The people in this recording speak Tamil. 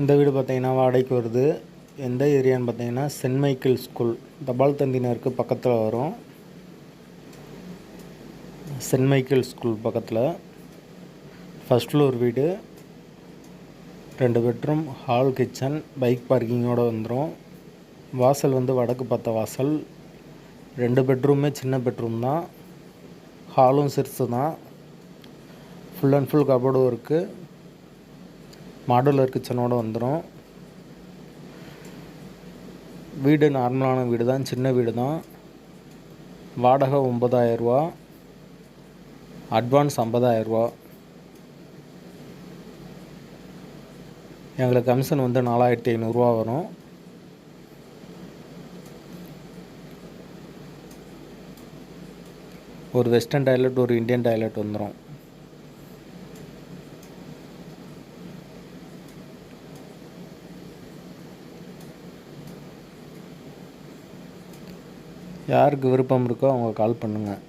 இந்த வீடு பார்த்தீங்கன்னா வாடகைக்கு வருது. எந்த ஏரியான்னு பார்த்தீங்கன்னா சென்ட் மைக்கேல் ஸ்கூல். தபால் தந்தினருக்கு பக்கத்தில் வரும். சென்ட் மைக்கேல் ஸ்கூல் பக்கத்தில். ஃபஸ்ட் ஃப்ளோர் வீடு. ரெண்டு பெட்ரூம் ஹால் கிச்சன் பைக் பார்க்கிங்கோடு வந்துடும் வாசல் வந்து வடக்கு பார்த்த வாசல். ரெண்டு பெட்ரூமே சின்ன பெட்ரூம் தான். ஹாலும் சிறுசு தான். ஃபுல் அண்ட் ஃபுல் கபோர்டும் இருக்குது மாடுலர் கிச்சனோடு வந்துடும் வீடு நார்மலான வீடு தான் சின்ன வீடு தான் வாடகை ஒம்பதாயிரரூவா அட்வான்ஸ் ஐம்பதாயிரரூவா. எங்களுக்கு கமிஷன் வந்து நாலாயிரத்தி ஐநூறுரூவா வரும். ஒரு வெஸ்டர்ன் டாய்லெட் ஒரு இந்தியன் டாய்லெட் வந்துடும் யாருக்கு விருப்பம் இருக்கோ அவங்க கால் பண்ணுங்கள்